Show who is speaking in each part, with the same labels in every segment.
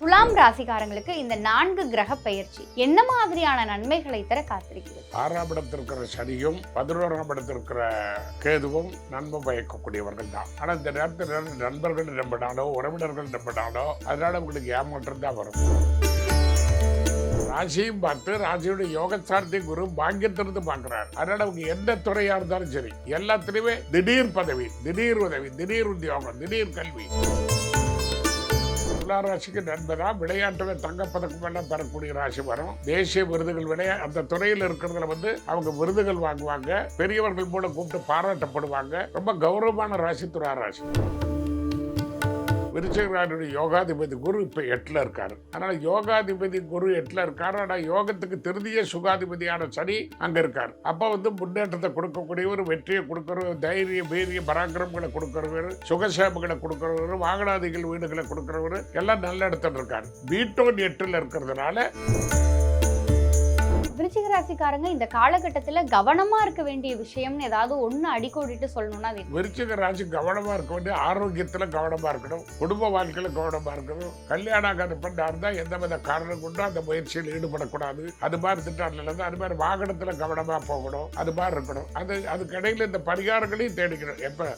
Speaker 1: துலாம் ராசிக்காரங்களுக்கு இந்த நான்கு கிரக பெயர்ச்சி என்ன மாதிரியான நன்மைகளை தர காத்திருக்கிறது?
Speaker 2: ஆறாம் இடத்தில் இருக்கிற சனியும் பதினோராம் இடத்தில் இருக்கிற கேதுவும் நன்மை பயக்கக்கூடியவர்கள் தான் ஆனா இந்த நேரத்தில் நண்பர்கள் நம்பினாலோ உறவினர்கள் நம்பினாலோ அதனால உங்களுக்கு ஏமாற்றம் தான் வரும். ராசியும் பார்த்து ராசியோட யோக சார்த்தி குரு பாக்கியத்திலிருந்து பார்க்கிறார். அதனால அவங்க எந்த துறையா இருந்தாலும் சரி எல்லாத்துலயுமே திடீர் பதவி திடீர் உதவி திடீர் உத்தியோகம் திடீர் கல்வி. துலா ராசிக்கு நண்பரா விளையாட்டுல தங்கப்பதக்கம் எல்லாம் பெறக்கூடிய ராசி வரும். தேசிய விருதுகள் விளையா அந்த துறையில் இருக்கிறதுல வந்து அவங்க விருதுகள் வாங்குவாங்க. பெரியவர்கள் மூலம் கூப்பிட்டு பாராட்டப்படுவாங்க. ரொம்ப கௌரவமான ராசி துலா ராசி விருச்சகராஜனுடைய யோகாதிபதி குரு இப்போ எட்டில் இருக்காரு. அதனால் யோகாதிபதி குரு எட்டில் இருக்காரு. ஆனால் யோகத்துக்கு திருதிய சுகாதிபதியான சனி அங்கே இருக்கார். அப்போ வந்து முன்னேற்றத்தை கொடுக்கக்கூடியவர் வெற்றியை கொடுக்குறவர் தைரிய வீரிய பராக்கிரமங்களை கொடுக்குறவர் சுகசேமங்களை கொடுக்குறவர் வாகனாதிகள் வீடுகளை கொடுக்குறவர் எல்லாம் நல்ல இடத்துல இருக்கார். வீட்டோன் எட்டில் இருக்கிறதுனால
Speaker 1: விருச்சிக ராசிக்காரங்க இந்த காலகட்டத்தில் கவனமாக இருக்க வேண்டிய விஷயம்னு ஏதாவது ஒன்று அடிக்கோடிட்டு சொல்லணும்னா அது
Speaker 2: விருச்சிக ராசி கவனமாக இருக்க வேண்டிய ஆரோக்கியத்தில் கவனமாக இருக்கணும். குடும்ப வாழ்க்கையில் கவனமாக இருக்கணும். கல்யாணம் ஆகாத பெண்ணா இருந்தால் எந்த வித காரணம் கொண்டும் அந்த முயற்சியில் ஈடுபடக்கூடாது. அது மாதிரி திட்டம்ல இருந்தால் அது மாதிரி வாகனத்தில் கவனமாக போகணும். அது மாதிரி இருக்கணும். அது அதுக்கடையில் இந்த பரிகாரங்களையும் தேடிக்கணும். எப்போ?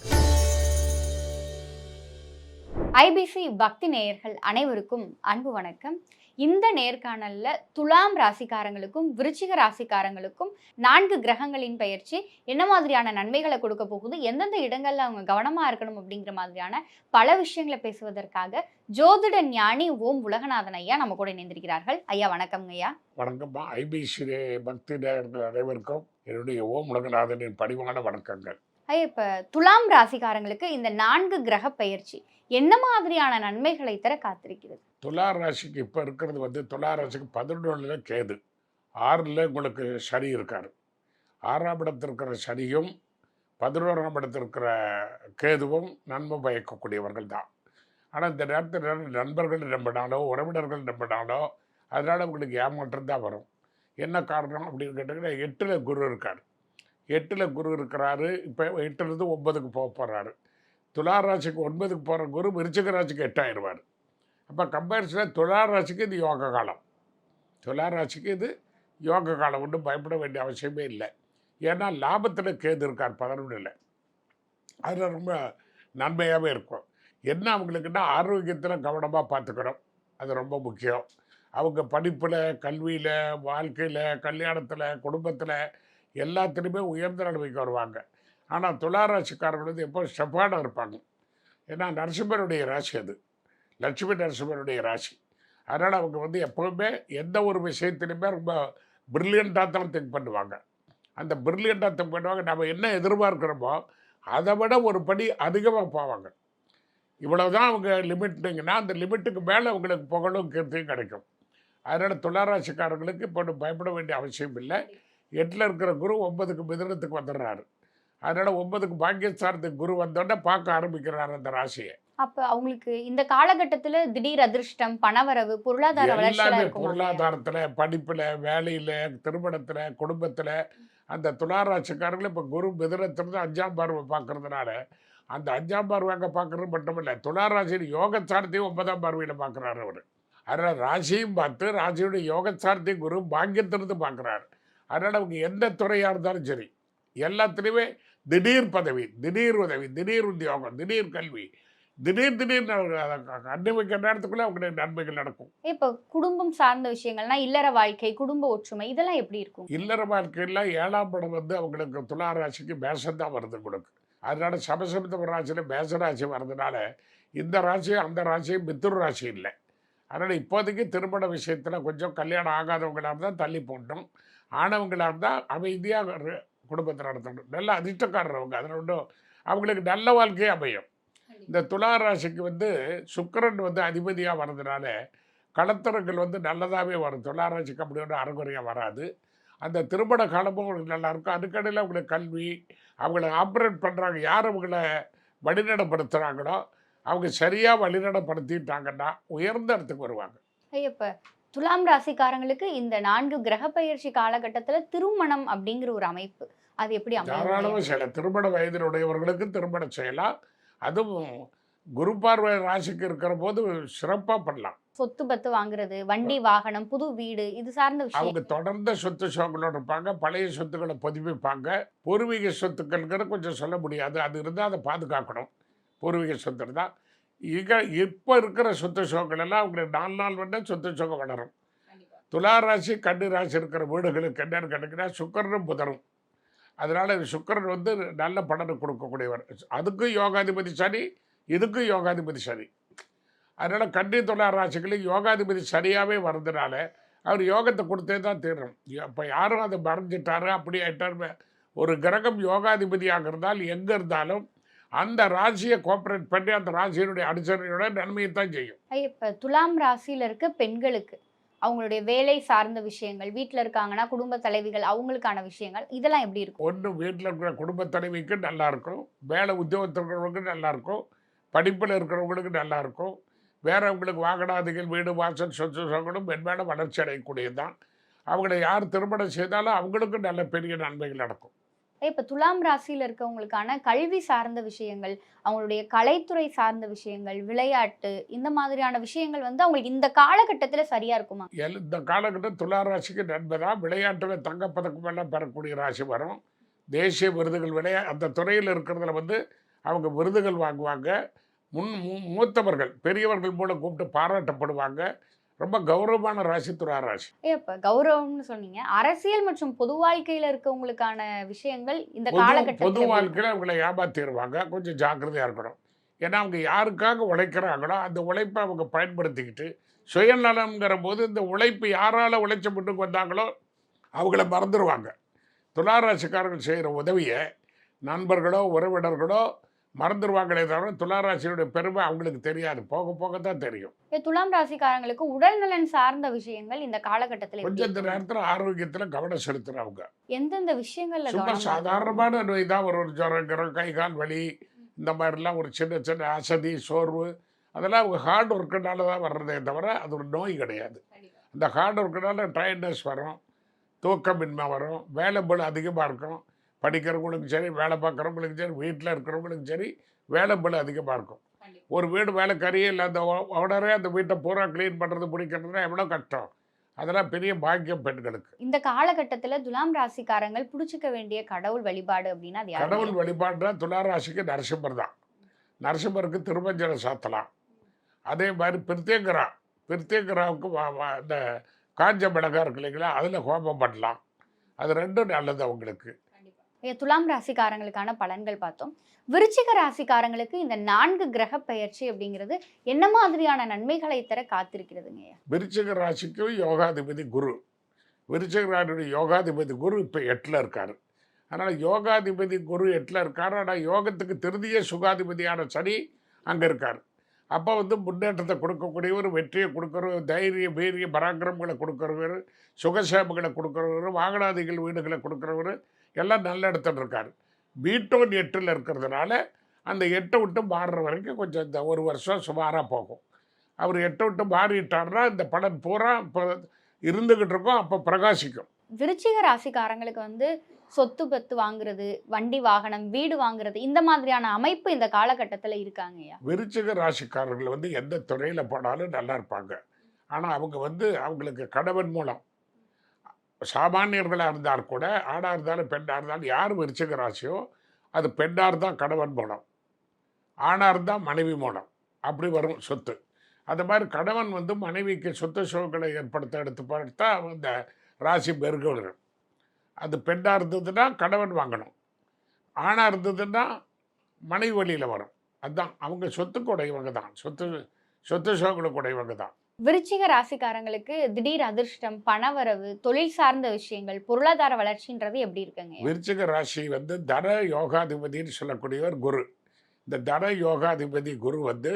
Speaker 1: ஐபிசி பக்தி நேயர்கள் அனைவருக்கும் அன்பு வணக்கம். இந்த நேர்காணல்ல துலாம் ராசிக்காரங்களுக்கும் விருச்சிக ராசிக்காரங்களுக்கும் நான்கு கிரகங்களின் பெயர்ச்சி என்ன மாதிரியான நன்மைகளை கொடுக்க போகுது எந்தெந்த இடங்கள்ல அவங்க கவனமா இருக்கணும் அப்படிங்கிற மாதிரியான பல விஷயங்களை பேசுவதற்காக ஜோதிட ஞானி ஓம் உலகநாதன் ஐயா நம்ம கூட இணைந்திருக்கிறார்கள். ஐயா வணக்கம்ங்க ஐயா.
Speaker 2: வணக்கம்மா ஐபிசி பக்தி நேயர்கள் அனைவருக்கும் என்னுடைய ஓம் உலகநாதனின் பணிவான வணக்கங்கள்.
Speaker 1: ஐயா இப்ப துலாம் ராசிக்காரங்களுக்கு இந்த நான்கு கிரக பெயர்ச்சி என்ன மாதிரியான நன்மைகளை தர காத்திருக்கிறது?
Speaker 2: துலா ராசிக்கு இப்போ இருக்கிறது வந்து துலா ராசிக்கு பதினொன்றுல கேது. ஆறில் உங்களுக்கு சனி இருக்கார். ஆறாம் இடத்தில் இருக்கிற சனியும் பதினோராம் இடத்தில் இருக்கிற கேதுவும் நன்மை பயக்கக்கூடியவர்கள் தான். ஆனால் இந்த நேரத்தில் நண்பர்கள் நம்பினாலோ உறவினர்கள் நம்பினாலோ அதனால் உங்களுக்கு ஏமாற்றம் தான் வரும். என்ன காரணம் அப்படின்னு கேட்டிங்கன்னா எட்டில் குரு இருக்கார். எட்டில் குரு இருக்கிறாரு. இப்போ எட்டுலேருந்து ஒன்பதுக்கு போக போகிறாரு துலா ராசிக்கு ஒன்பதுக்கு போகிற குரு விருச்சிக ராசிக்கு எட்டாயிடுவார். அப்போ கம்பேரிசனாக துலா ராசிக்கு இது யோக காலம். துலா ராசிக்கு இது யோக காலம். ஒன்றும் பயப்பட வேண்டிய அவசியமே இல்லை. ஏன்னா லாபத்தில் கேது இருக்கார் பதினொன்றில் அதில் ரொம்ப நன்மையாகவே இருக்கும். என்ன அவங்களுக்குன்னா ஆரோக்கியத்தில் கவனமாக பார்த்துக்கணும். அது ரொம்ப முக்கியம். அவங்க படிப்பில் கல்வியில் வாழ்க்கையில் கல்யாணத்தில் குடும்பத்தில் எல்லாத்துலேயுமே உயர்ந்த நிலைமைக்கு வருவாங்க. ஆனால் துளாராசிக்காரர்கள் வந்து எப்போ செவ்வாடாக இருப்பாங்க. ஏன்னா நரசிம்மருடைய ராசி அது. லட்சுமி நரசிம்மருடைய ராசி. அதனால் அவங்க வந்து எப்போவுமே எந்த ஒரு விஷயத்துலையுமே ரொம்ப ப்ரில்லியண்ட்டாக தான் திங்க் பண்ணுவாங்க. அந்த ப்ரில்லியண்ட்டாக திங்க் பண்ணுவாங்க. நம்ம என்ன எதிர்பார்க்குறோமோ அதை விட ஒரு படி அதிகமாக போவாங்க. இவ்வளோ தான் அவங்க லிமிட்டுங்கன்னா அந்த லிமிட்டுக்கு மேலே அவங்களுக்கு புகழும் கீர்த்தியும் கிடைக்கும். அதனால் துளாராசிக்காரர்களுக்கு இப்போ பயப்பட வேண்டிய அவசியம் இல்லை. எட்டில் இருக்கிற குரு ஒன்பதுக்கு மிதனத்துக்கு வந்துடுறாரு. அதனால் ஒன்பதுக்கு பாக்கியஸ்தானத்துக்கு குரு வந்தோடனே பார்க்க ஆரம்பிக்கிறார் அந்த ராசியை.
Speaker 1: அப்ப அவங்களுக்கு இந்த காலகட்டத்துல திடீர் அதிர்ஷ்டம் பணவரவு பொருளாதார
Speaker 2: எல்லாமே பொருளாதாரத்தில் படிப்பில் வேலையில் திருமணத்தில் குடும்பத்தில் அந்த துளாராட்சிக்காரர்கள் இப்போ குரு மிதனத்திலிருந்து அஞ்சாம் பார்வை பார்க்கறதுனால அந்த அஞ்சாம் பார்வை அங்கே பார்க்கறது மட்டும் இல்லை துளாராசியின் யோகச்சாரத்தையும் ஒன்பதாம் பார்வையில் பார்க்குறாரு அவர். அதனால் ராசியும் பார்த்து ராசியுடைய யோகச்சாரத்தையும் குரு பாக்கியத்திலிருந்து பார்க்குறாரு. அதனால் அவங்க எந்த துறையாக இருந்தாலும் சரி எல்லாத்துலேயுமே திடீர் பதவி திடீர் உதவி திடீர் உத்தியோகம் திடீர் கல்வி திடீர் திடீர்னு வைக்கிற நேரத்துக்குள்ளே அவங்களுக்கு நன்மைகள் நடக்கும்.
Speaker 1: இப்ப குடும்பம் சார்ந்த விஷயங்கள்னா இல்லற வாழ்க்கை குடும்ப ஒற்றுமை இதெல்லாம் எப்படி இருக்கும்?
Speaker 2: இல்லற வாழ்க்கையில் ஏழாம் படம் வந்து அவங்களுக்கு துலா ராசிக்கு மேசம் தான் வருது உங்களுக்கு. அதனால சமசப்த ராசியில் மேச ராசி வர்றதுனால இந்த ராசியும் அந்த ராசியும் மித்துரு ராசி இல்லை. அதனால் இப்போதைக்கு திருமண விஷயத்தில் கொஞ்சம் கல்யாணம் ஆகாதவங்களாக இருந்தால் தள்ளி போட்டோம். ஆனவங்களாக இருந்தால் அமைதியாக குடும்பத்தை நடத்தணும். நல்ல அதிர்ஷ்டக்காரர் அவங்க அதில் ஒன்றும் அவங்களுக்கு நல்ல வாழ்க்கையே அமையும். இந்த துலா ராசிக்கு வந்து சுக்கிரன் வந்து அதிபதியாக வர்றதுனால களத்திரங்கள் வந்து நல்லதாகவே வரும். துலா ராசிக்கு அப்படி ஒன்றும் அறகுறையாக வராது. அந்த திருமண காலமும் அவங்களுக்கு நல்லா இருக்கும். அதுக்கடையில் அவங்களுக்கு கல்வி அவங்கள ஆப்ரேட் பண்ணுறாங்க யார் அவங்கள வழிநடப்படுத்துகிறாங்களோ அவங்க சரியாக வழிநடப்படுத்திட்டாங்கன்னா உயர்ந்த இடத்துக்கு வருவாங்க.
Speaker 1: ஐயா, இப்ப துலாம் ராசிக்காரங்களுக்கு இந்த நான்கு கிரக பயிற்சி காலகட்டத்துல திருமணம் அப்படிங்கிற ஒரு அமைப்பு. அது எப்படி அமையும்
Speaker 2: தாராளமாக செய்யலாம். திருமண வயதினுடையவர்களுக்கு திருமணம் செய்யலாம். அதுவும் குரு பார்வை ராசிக்கு இருக்கிற போது சிறப்பாக பண்ணலாம்.
Speaker 1: சொத்து பத்து வாங்குறது வண்டி வாகனம் புது வீடு இது சார்ந்த விஷயம்.
Speaker 2: அவங்க தொடர்ந்த சொத்து சோகளோடு இருப்பாங்க பழைய சொத்துக்களை புதுப்பிப்பாங்க பூர்வீக சொத்துக்கள்ங்கிறது கொஞ்சம் சொல்ல முடியாது. அது இருந்தால் அதை பாதுகாக்கணும். பூர்வீக சொத்து இருந்தால் இக இப்போ இருக்கிற சொத்து சோக்கள் எல்லாம் அவங்களுக்கு நாலு நாள் வேண்டாம் சொத்து சோகம் வளரும். துலா ராசி கண்ணு ராசி இருக்கிற வீடுகளுக்கு என்னன்னு கேட்டிங்கன்னா சுக்கரனும் புதரும் அதனால் சுக்கரன் வந்து நல்ல பலனை கொடுக்கக்கூடியவர். அதுக்கும் யோகாதிபதி சனி இதுக்கும் யோகாதிபதி சனி. அதனால் கன்னி துலா ராசிகளுக்கு யோகாதிபதி சரியாகவே வர்றதுனால அவர் யோகத்தை கொடுத்தே தான் தீரும் இப்போ யாரும் அதை மறைஞ்சிட்டாரு அப்படி ஆயிட்டாரு ஒரு கிரகம் யோகாதிபதியாக இருந்தால் எங்கே இருந்தாலும் அந்த ராசியை கோஆப்ரேட் பண்ணி அந்த ராசியினுடைய அனுசரணையோட நன்மையை தான் செய்யும்.
Speaker 1: இப்போ துலாம் ராசியில் இருக்க பெண்களுக்கு அவங்களுடைய வேலை சார்ந்த விஷயங்கள் வீட்டில் இருக்காங்கன்னா குடும்ப தலைவிகள் அவங்களுக்கான விஷயங்கள் இதெல்லாம் எப்படி இருக்கும்?
Speaker 2: ஒன்று வீட்டில் இருக்கிற குடும்ப தலைவிக்கு நல்லா இருக்கும். வேலை உத்தியோகத்தில் இருக்கிறவங்களுக்கு நல்லா இருக்கும். படிப்பில் இருக்கிறவங்களுக்கு நல்லா இருக்கும். வேறவங்களுக்கு வாகனாதிகள் வீடு வாசல் சொத்து சொங்களும் மென்மேலும் வளர்ச்சி அடையக்கூடியது தான் அவங்களை யார் திருமணம் செய்தாலும் அவங்களுக்கும் நல்ல பெரிய நன்மைகள் நடக்கும்.
Speaker 1: இப்போ துலாம் ராசியில் இருக்கவங்களுக்கான கல்வி சார்ந்த விஷயங்கள் அவங்களுடைய கலைத்துறை சார்ந்த விஷயங்கள் விளையாட்டு இந்த மாதிரியான விஷயங்கள் வந்து அவங்களுக்கு இந்த காலகட்டத்தில் சரியா இருக்குமா?
Speaker 2: இந்த காலகட்டம் துலா ராசிக்கு நண்பதா தான் விளையாட்டில் தங்கப்பதக்கம் எல்லாம் பெறக்கூடிய ராசி வரும். தேசிய விருதுகள் விளையா அந்த துறையில் இருக்கிறதுல வந்து அவங்க விருதுகள் வாங்குவாங்க. முன் மூ- மூத்தவர்கள் பெரியவர்கள் மூலம் கூப்பிட்டு பாராட்டப்படுவாங்க. ரொம்ப கௌரவமான ராசி துலா ராசி.
Speaker 1: இப்ப கௌரவம்னு சொன்னீங்க. அரசியல் மற்றும் பொது வாழ்க்கையில இருக்கவங்களுக்கான விஷயங்கள் இந்த
Speaker 2: பொது பொது
Speaker 1: காலகட்டத்தில்
Speaker 2: வாழ்க்கையில் அவங்களை ஏமாத்திடுவாங்க கொஞ்சம் ஜாக்கிரதையாக இருக்கணும். ஏன்னா அவங்க யாருக்காக உழைக்கிறாங்களோ அந்த உழைப்பை அவங்க பயன்படுத்திக்கிட்டு சுயநலம்ங்கிற போது இந்த உழைப்பு யாரால் உழைச்ச முன்னுக்கு வந்தாங்களோ அவங்கள மறந்துடுவாங்க துளாராசிக்காரர்கள் செய்கிற உதவியை நண்பர்களோ உறவினர்களோ மறந்துடுவாங்களே தவிர துளாராசியோட பெருமை அவங்களுக்கு தெரியாது. போக போக தான் தெரியும்.
Speaker 1: துலாம் ராசிக்காரங்களுக்கு உடல் நலன் சார்ந்த விஷயங்கள் இந்த காலகட்டத்தில்
Speaker 2: கொஞ்சம்? நேரத்தில் ஆரோக்கியத்தில் கவனம் செலுத்துகிறவங்க
Speaker 1: எந்தெந்த விஷயங்கள்ல
Speaker 2: சும்மா சாதாரணமான நோய் தான். ஒரு ஒரு ஜுரம் கிரம் கை கால் வலி இந்த மாதிரிலாம் ஒரு சின்ன சின்ன அசதி சோர்வு அதெல்லாம் அவங்க ஹார்ட் ஒர்க்குனால தான் வர்றதே தவிர அது ஒரு நோய் கிடையாது. அந்த ஹார்ட் ஒர்க்குனால டயர்ட்னஸ் வரும் தூக்கமின்மை வரும் வேலை பளு அதிகமாக இருக்கும். படிக்கிறவங்களுக்கும் சரி வேலை பார்க்குறவங்களுக்கும் சரி வீட்டில் இருக்கிறவங்களுக்கும் சரி வேலை பளு அதிகமாக இருக்கும். ஒரு வீடு வேலைக்காரியே இல்லை அந்த உடனே அந்த வீட்டை பூரா க்ளீன் பண்ணுறது பிடிக்கிறதுனா எவ்வளோ கஷ்டம்? அதெல்லாம் பெரிய பாக்கியம் பெண்களுக்கு.
Speaker 1: இந்த காலகட்டத்துல துலாம் ராசிக்காரங்கள் புடிச்சுக்க வேண்டிய கடவுள் வழிபாடு அப்படின்னா?
Speaker 2: கடவுள் வழிபாடுனா துளாராசிக்கு நரசிம்மர் தான். நரசிம்மருக்கு திருமஞ்சனை சாத்தலாம். அதே மாதிரி பிரித்தேங்கரா பிரித்தேங்கராவுக்கு இந்த காஞ்ச மிளகா இருக்கு இல்லைங்களா அதில் ஹோமம் பண்ணலாம். அது ரெண்டும் நல்லது அவங்களுக்கு.
Speaker 1: துலாம் ராசிக்காரங்களுக்கான பலன்கள் பார்த்தோம். விருச்சிக ராசிக்காரங்களுக்கு இந்த நான்கு கிரக பெயர்ச்சி அப்படிங்கிறது என்ன மாதிரியான நன்மைகளை தர காத்திருக்கிறதுங்க
Speaker 2: விருச்சிக ராசிக்கு யோகாதிபதி குரு. விருச்சிக ராசியுடைய யோகாதிபதி குரு இப்போ எட்டில் இருக்கார். அதனால் யோகாதிபதி குரு எட்டில் இருக்கார். ஆனால் யோகத்துக்கு திருதிய சுகாதிபதியான சனி அங்கே இருக்கார். அப்போ வந்து முன்னேற்றத்தை கொடுக்கக்கூடியவர் வெற்றியை கொடுக்குறவர் தைரிய வீரிய பராக்கிரமங்களை கொடுக்குறவர் சுகசேமங்களை கொடுக்குறவர் வாகனாதிகள் வீடுகளை கொடுக்குறவர் எல்லாம் நல்ல இடத்துல இருக்கார். வீட்டோன் எட்டில் இருக்கிறதுனால அந்த எட்டை விட்டு மாறுற வரைக்கும் கொஞ்சம் இந்த ஒரு வருஷம் சுமாராக போகும். அவர் எட்டை விட்டு மாறிட்டார்னா இந்த பலன் பூரா இப்போ இருந்துக்கிட்டு இருக்கும் அப்போ பிரகாசிக்கும்.
Speaker 1: விருச்சிக ராசிக்காரங்களுக்கு வந்து சொத்து பத்து வாங்குறது வண்டி வாகனம் வீடு வாங்குறது இந்த மாதிரியான அமைப்பு இந்த காலகட்டத்துல இருக்காங்க ஐயா?
Speaker 2: விருச்சிக ராசிக்காரர்கள் வந்து எந்த துறையில் போனாலும் நல்லா இருப்பாங்க. ஆனால் அவங்க வந்து அவங்களுக்கு கணவன் மூலம் சாமானியர்களாக இருந்தால் கூட ஆடாக இருந்தாலும் பெண்ணாக இருந்தாலும் யார் விருச்சிக ராசியோ அது பெண்ணாக இருந்தால் கணவன் மூலம் ஆணாக இருந்தால் மனைவி மூலம் அப்படி வரும் சொத்து. அந்த மாதிரி கணவன் வந்து மனைவிக்கு சொத்து சுகங்களை ஏற்படுத்த எடுத்து பார்த்தா அந்த ராசி பெருகணும் அது பெண்ணாக இருந்ததுன்னா கணவன் வாங்கணும். ஆணாக இருந்ததுன்னா மனைவி வழியில் வரும். அதுதான் அவங்க சொத்துக்குடையவங்க தான். சொத்து சொத்து சுகங்களுக்கு உடையவங்க தான்.
Speaker 1: விருச்சிக ராசிக்காரங்களுக்கு திடீர் அதிர்ஷ்டம் பணவரவு தொழில் சார்ந்த விஷயங்கள் பொருளாதார வளர்ச்சின்றது எப்படி இருக்குங்க?
Speaker 2: விருச்சிக ராசி வந்து தன யோகாதிபதின்னு சொல்லக்கூடியவர் குரு. இந்த தன யோகாதிபதி குரு வந்து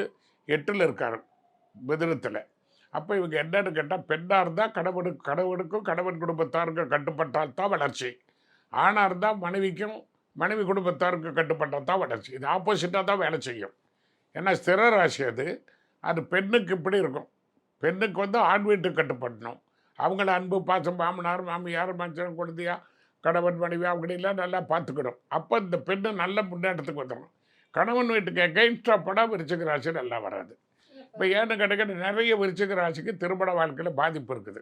Speaker 2: எட்டில் இருக்கார் மிதுனத்தில். அப்போ இவங்க என்னன்னு கேட்டால் பெண்ணாக இருந்தால் கணவனுக்கு கணவனுக்கும் கணவன் குடும்பத்தாருக்கும் கட்டுப்பட்டால் தான் வளர்ச்சி. ஆணாக இருந்தால் மனைவிக்கும் மனைவி குடும்பத்தாருக்கு கட்டுப்பட்டால் தான் வளர்ச்சி. இது ஆப்போசிட்டாக தான் வேலை செய்யும். ஏன்னா ஸ்திர ராசி அது. அது பெண்ணுக்கு இப்படி இருக்கும். பெண்ணுக்கு வந்து ஆண் வீட்டுக்கு கட்டுப்படணும். அவங்கள அன்பு பாசம் மாமனார் மாமியார் மச்சன் குழந்தையா கணவன் மனைவி அவங்களெல்லாம் நல்லா பார்த்துக்கணும். அப்போ இந்த பெண்ணு நல்ல முன்னேற்றத்துக்கு வந்துடும் கணவன் வீட்டுக்கு எகைன்ஸ்டாக படம் விருச்சிக ராசி நல்லா வராது. இப்போ ஏன்னு கேட்டீங்கன்னா நிறைய விருச்சிக ராசிக்கு திருமண வாழ்க்கையில் பாதிப்பு இருக்குது.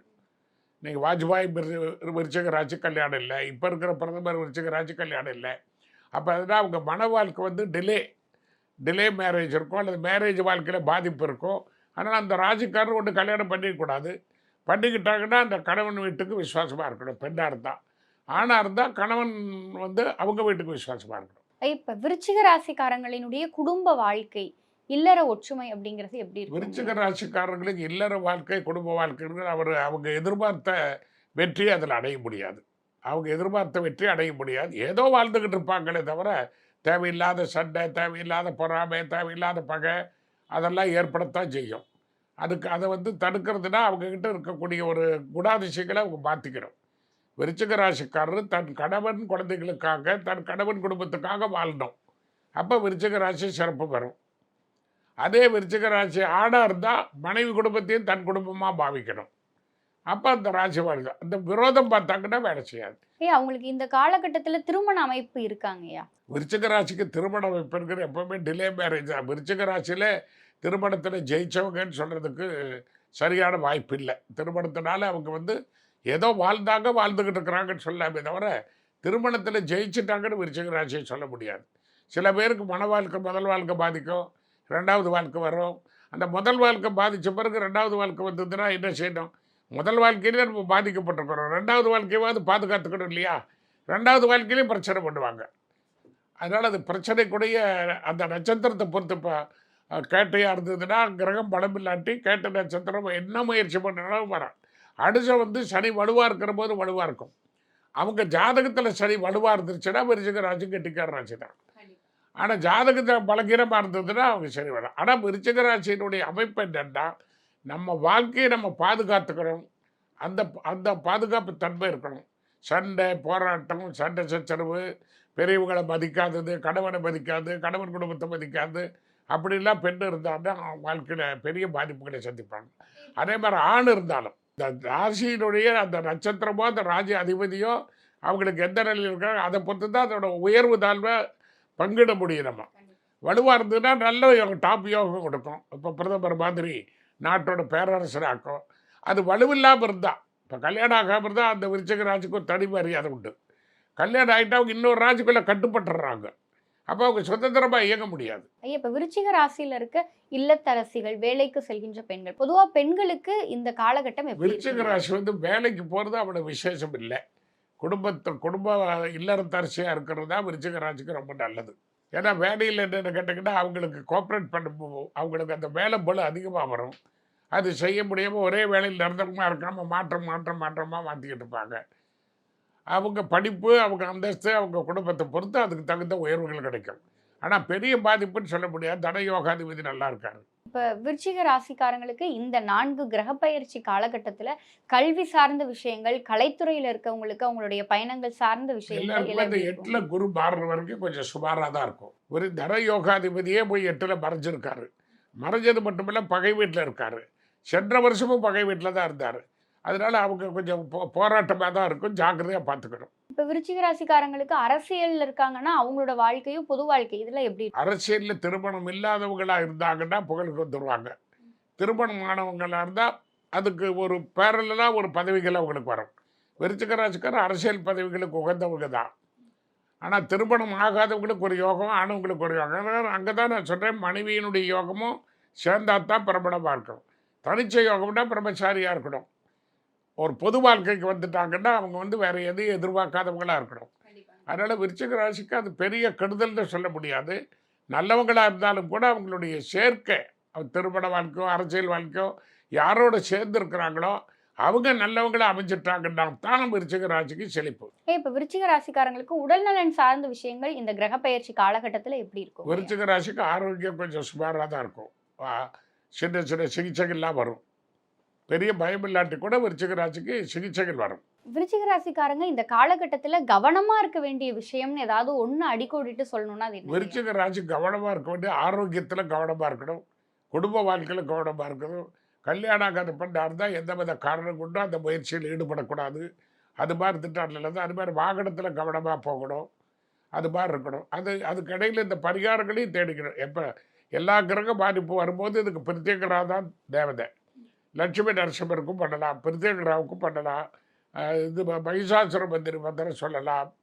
Speaker 2: நீங்கள் வாஜ்பாய் விரு- விருச்சிக ராசி கல்யாணம் இல்லை. இப்போ இருக்கிற பிரதமர் விருச்சிக ராசி கல்யாணம் இல்லை. அப்போ அதனால் அவங்க மன வாழ்க்கை வந்து டிலே டிலே மேரேஜ் இருக்கும். அல்லது மேரேஜ் வாழ்க்கையில் பாதிப்பு இருக்கும். ஆனால் அந்த ராசிக்காரர் ஒன்று கல்யாணம் பண்ணிக்கக்கூடாது. பண்ணிக்கிட்டாங்கன்னா அந்த கணவன் வீட்டுக்கு விசுவாசமாக இருக்கணும் பெண்ணாக இருந்தால் ஆணாக இருந்தால் கணவன் வந்து அவங்க வீட்டுக்கு விசுவாசமாக இருக்கணும்.
Speaker 1: இப்ப விருச்சிக ராசிக்காரங்களினுடைய குடும்ப வாழ்க்கை இல்லற ஒற்றுமை அப்படிங்கிறது எப்படி இருக்கு
Speaker 2: விருச்சிக ராசிக்காரர்களுக்கு இல்லற வாழ்க்கை குடும்ப வாழ்க்கைங்கிறது அவர் அவங்க எதிர்பார்த்த வெற்றி அதில் அடைய முடியாது. அவங்க எதிர்பார்த்த வெற்றி அடைய முடியாது. ஏதோ வாழ்ந்துக்கிட்டு இருப்பாங்களே தவிர தேவையில்லாத சண்டை தேவையில்லாத பொறாமை தேவையில்லாத பகை அதெல்லாம் ஏற்படத்தான் செய்யும். அதுக்கு அதை வந்து தடுக்கிறதுனா அவங்கக்கிட்ட இருக்கக்கூடிய ஒரு குணாதிசயங்களை அவங்க மாற்றிக்கணும் விருச்சிக ராசிக்காரர் தன் கணவன் குழந்தைகளுக்காக தன் கணவன் குடும்பத்துக்காக வாழணும். அப்போ விருச்சிக ராசி சிறப்பு பெறும். அதே விருச்சிக ராசி ஆடாக இருந்தால் மனைவி குடும்பத்தையும் தன் குடும்பமாக பாவிக்கணும். அப்போ அந்த ராசி வாழ்க்கை அந்த விரோதம் பார்த்தாங்கன்னா வேலை செய்யாது.
Speaker 1: ஏய் அவங்களுக்கு இந்த காலகட்டத்துல திருமண அமைப்பு இருக்காங்கய்யா.
Speaker 2: விருச்சிக ராசிக்கு திருமணம் வைப்பிருக்கிற எப்பவுமே டிலே மேரேஜ் தான். விருச்சிக ராசியில் திருமணத்தில் ஜெயிச்சவங்கன்னு சொல்கிறதுக்கு சரியான வாய்ப்பு இல்லை. திருமணத்தினால அவங்க வந்து ஏதோ வாழ்ந்தாங்க வாழ்ந்துக்கிட்டு இருக்கிறாங்கன்னு சொல்லாமே தவிர திருமணத்தில் ஜெயிச்சிட்டாங்கன்னு விருச்சிக ராசியை சொல்ல முடியாது. சில பேருக்கு மன வாழ்க்கை முதல் வாழ்க்கை பாதிக்கும் ரெண்டாவது வாழ்க்கை வரும். அந்த முதல் வாழ்க்கை பாதித்த பிறகு ரெண்டாவது வாழ்க்கை வந்ததுன்னா என்ன செய்யணும்? முதல் வாழ்க்கையிலே நம்ம பாதிக்கப்பட்டிருக்கிறோம். ரெண்டாவது வாழ்க்கையாவது பாதுகாத்துக்கணும் இல்லையா? ரெண்டாவது வாழ்க்கையிலையும் பிரச்சனை பண்ணுவாங்க. அதனால் அது பிரச்சனைக்குடைய அந்த நட்சத்திரத்தை பொறுத்து இப்போ கேட்டையாக இருந்ததுன்னா கிரகம் பலம் இல்லாட்டி கேட்ட நட்சத்திரம் என்ன முயற்சி பண்ணாலும் வரான் அடுத்த வந்து சனி வலுவாக இருக்கிற போது வலுவாக இருக்கும். அவங்க ஜாதகத்தில் சனி வலுவாக இருந்துச்சுன்னா விருச்சிக ராசி கெட்டிக்கார ராசி தான். ஆனால் ஜாதகத்தில் பலகீனமாக இருந்ததுன்னா அவங்க சரி வரும் ஆனால் விருச்சிக ராசியினுடைய அமைப்பு என்னென்னா நம்ம வாழ்க்கையை நம்ம பாதுகாத்துக்கணும். அந்த அந்த பாதுகாப்பு தன்மை இருக்கணும். சண்டை போராட்டம் சண்டை சச்சரவு பெரியவங்களை மதிக்காதது கணவனை மதிக்காது கணவன் குடும்பத்தை மதிக்காது அப்படிலாம் பெண் இருந்தாங்கன்னா வாழ்க்கையில் பெரிய பாதிப்புகளை சந்திப்பாங்க. அதே மாதிரி ஆண் இருந்தாலும் இந்த ராசியினுடைய அந்த நட்சத்திரமோ அந்த ராஜ அதிபதியோ அவங்களுக்கு எந்த நிலையில் இருக்காங்க அதை பொறுத்து தான் அதோட உயர்வு தாழ்வை பங்கிட முடியும் நம்ம. வலுவாக இருந்ததுன்னா நல்ல யோகம் டாப் யோகம் கொடுக்கும். இப்போ பிரதமர் மாதிரி நாட்டோட பேரரசர் ஆக்கும் அது வலுவில்லாமல் இருந்தால் இப்போ கல்யாணம் ஆகாமல் இருந்தால் அந்த விருச்சிக ராசிக்கு ஒரு தனி மரியாதை உண்டு. கல்யாணம் ஆகிட்டா அவங்க இன்னொரு ராசிக்குள்ளே கட்டுப்பட்டுறாங்க. அப்போ அவங்க சுதந்திரமாக இயங்க முடியாது.
Speaker 1: ஐயா இப்ப விருச்சிக ராசியில இருக்க இல்லத்தரசிகள் வேலைக்கு செல்கின்ற பெண்கள் பொதுவா பெண்களுக்கு இந்த காலகட்டம்
Speaker 2: விருச்சிக? ராசி வந்து வேலைக்கு போகிறது அவனோட விசேஷம் இல்லை. குடும்பத்தை குடும்ப இல்லறத்தரசியாக இருக்கிறது தான் விருச்சிக ராசிக்கு ரொம்ப நல்லது. ஏன்னா வேலையில் என்னென்னு கேட்டிங்கன்னா அவங்களுக்கு கோஆப்ரேட் பண்ண போ- அவங்களுக்கு அந்த வேலை போல அதிகமாக வரும். அது செய்ய முடியாமல் ஒரே வேலையில் நிரந்தரமாக இருக்காமல் மாற்றம் மாற்றம் மாற்றமாக மாற்றிக்கிட்டு இருப்பாங்க. அவங்க படிப்பு அவங்க அந்தஸ்து அவங்க குடும்பத்தை பொறுத்து அதுக்கு தகுந்த உயர்வுகள் கிடைக்கும். ஆனால் பெரிய பாதிப்புன்னு சொல்ல முடியாது. தன யோகாதிபதி நல்லா இருக்காரு.
Speaker 1: இப்ப விருச்சிக ராசிக்காரங்களுக்கு இந்த நான்கு கிரகப்பெயர்ச்சி காலகட்டத்துல கல்வி சார்ந்த விஷயங்கள் கலைத்துறையில இருக்கவங்களுக்கு அவங்களுடைய பயணங்கள் சார்ந்த விஷயங்கள்?
Speaker 2: எட்டுல குரு மாறுற வரைக்கும் கொஞ்சம் சுமாராக தான் இருக்கும். ஒரு தன யோகாதிபதியே போய் எட்டுல மறைஞ்சிருக்காரு. மறைஞ்சது மட்டுமில்ல பகை வீட்டில் இருக்காரு. சென்ற வருஷமும் பகை வீட்டில் தான் இருந்தார். அதனால அவங்க கொஞ்சம் போ- போராட்டமா தான் இருக்கும். ஜாக்கிரதையா பார்த்துக்கணும்.
Speaker 1: இப்ப விருச்சிக ராசிக்காரங்களுக்கு அரசியல்ல இருக்காங்கன்னா அவங்களோட வாழ்க்கையும் பொது வாழ்க்கை. இதுல எப்படி
Speaker 2: அரசியலில் திருமணம் இல்லாதவங்களா இருந்தாங்கன்னா புகழுக்கு வந்துடுவாங்க திருமணம் ஆனவங்களா இருந்தால் அதுக்கு ஒரு பேரலாக ஒரு பதவிகள் அவங்களுக்கு வரும். விருச்சிக ராசிக்காரர் அரசியல் பதவிகளுக்கு உகந்தவங்க தான். ஆனால் திருமணம் ஆகாதவங்களுக்கு ஒரு யோகம் ஆனவங்களுக்கு ஒரு யோகம். அங்கே தான் நான் சொல்கிறேன் மனைவியினுடைய யோகமும் சேர்ந்தா தான் பிரபலமாக இருக்கணும். தனிச்ச யோகம்னா பிரம்மச்சாரியாக இருக்கணும். ஒரு பொது வாழ்க்கைக்கு வந்துட்டாங்கன்னா அவங்க வந்து வேற எதையும் எதிர்பார்க்காதவங்களா இருக்கணும். அதனால் விருச்சிக ராசிக்கு அது பெரிய கெடுதல்னு சொல்ல முடியாது. நல்லவங்களாக இருந்தாலும் கூட அவங்களுடைய சேர்க்கை திருமண வாழ்க்கையோ அரசியல் வாழ்க்கையோ யாரோட சேர்ந்து இருக்கிறாங்களோ அவங்க நல்லவங்களா அமைஞ்சிட்டாங்கன்னா தான் விருச்சிக ராசிக்கு செழிப்பு.
Speaker 1: இப்ப விருச்சிக ராசிக்காரங்களுக்கு உடல்நலன் சார்ந்த விஷயங்கள் இந்த கிரகப்பெயர்ச்சி காலகட்டத்துல எப்படி இருக்கும்?
Speaker 2: விருச்சிக ராசிக்கு ஆரோக்கியம் கொஞ்சம் சுமாராக தான் இருக்கும். சின்ன சின்ன சிகிச்சைகள்லாம் வரும். பெரிய பயம் இல்லாட்டி கூட விருச்சிக ராசிக்கு சிகிச்சைகள் வரும்.
Speaker 1: விருச்சிக ராசிக்காரங்க இந்த காலகட்டத்துல கவனமா இருக்க வேண்டிய விஷயம்னு ஏதாவது ஒண்ணு அடிக்கோடிட்டு சொல்லணும்னா அது
Speaker 2: விருச்சிக ராசி கவனமாக இருக்க வேண்டிய ஆரோக்கியத்தில் கவனமாக இருக்கணும். குடும்ப வாழ்க்கையில் கவனமாக இருக்கணும். கல்யாணம் ஆகாத பெண்ணாக இருந்தால் எந்த வித காரணம் கொண்டும் அந்த முயற்சியில் ஈடுபடக்கூடாது. அது மாதிரி திட்டம் நல்லது அது மாதிரி வாகனத்தில் கவனமாக போகணும். அது மாதிரி இருக்கணும். அது அதுக்கு இடையில இந்த பரிகாரங்களையும் தேடிக்கணும். எப்போ எல்லா கிரக பாதிப்பு வரும்போது இதுக்கு பிரத்யேகரா தான் தேவதை. லட்சுமி நரசிம்மருக்கும் பண்ணலாம் பிரத்யேகராவுக்கும் பண்ணலாம் இது ம- மகிஷாசுர மந்திரி மந்திரம் சொல்லலாம்.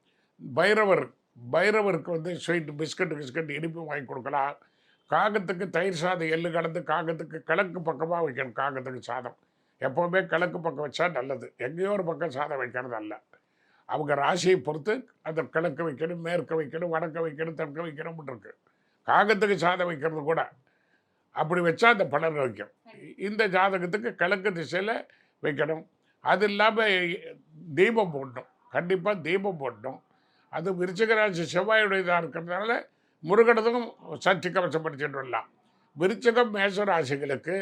Speaker 2: பைரவர் பைரவருக்கு வந்து ஸ்வீட் பிஸ்கட் பிஸ்கட் இனிப்பு வாங்கி கொடுக்கலாம். காகத்துக்கு தயிர் சாதம் எள்ளு கலந்து காகத்துக்கு கிழக்கு பக்கமாக வைக்கணும் காகத்துக்கு சாதம். எப்போவுமே கிழக்கு பக்கம் வச்சா நல்லது. எங்கேயோ ஒரு பக்கம் சாதம் வைக்கிறது அல்ல. அவங்க ராசியை பொறுத்து அந்த கிழக்கு வைக்கணும் மேற்கு வைக்கணும் வடக்கு வைக்கணும் தெற்கு வைக்கணும்னு இருக்கு. காகத்துக்கு சாதம் வைக்கிறது கூட அப்படி வச்சா அந்த பலன் வைக்கும் இந்த ஜாதகத்துக்கு கிழக்கு திசையில் வைக்கணும். அது இல்லாமல் தீபம் போடணும். கண்டிப்பாக தீபம் போடணும். அது விருச்சிகராசி செவ்வாயுடையதாக இருக்கிறதுனால முருகனதும் சக்தி கவசம் படிச்சுட்டு வரலாம். விருச்சிகம் மேச ராசிகளுக்கு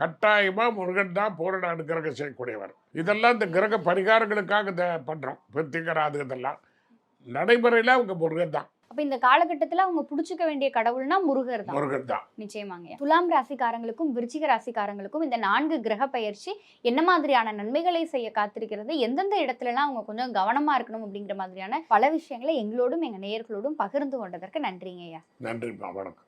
Speaker 2: கட்டாயமாக முருகன் தான் பூரண அனுகிரகம் செய்யக்கூடியவர். இதெல்லாம் இந்த கிரக பரிகாரங்களுக்காக இதை பண்ணுறோம் பிரித்திகராது இதெல்லாம். நடைமுறையில் அவங்க முருகன் தான்.
Speaker 1: அப்போ இந்த காலகட்டத்தில் அவங்க பிடிச்சிக்க வேண்டிய கடவுள்னா முருகர் தான்.
Speaker 2: முருகர் தான்.
Speaker 1: நிச்சயமாங்க. துலாம் ராசிக்காரங்களுக்கும் விருச்சிக ராசிக்காரங்களுக்கும் இந்த நான்கு கிரக பயிற்சி என்ன மாதிரியான நன்மைகளை செய்ய காத்திருக்கிறது எந்தெந்த இடத்துலலாம் அவங்க கொஞ்சம் கவனமாக இருக்கணும் அப்படிங்கிற மாதிரியான பல விஷயங்களை எங்களோடும் எங்கள் நேயர்களோடும் பகிர்ந்து கொண்டதற்கு நன்றிங்க ஐயா.
Speaker 2: நன்றி வணக்கம்.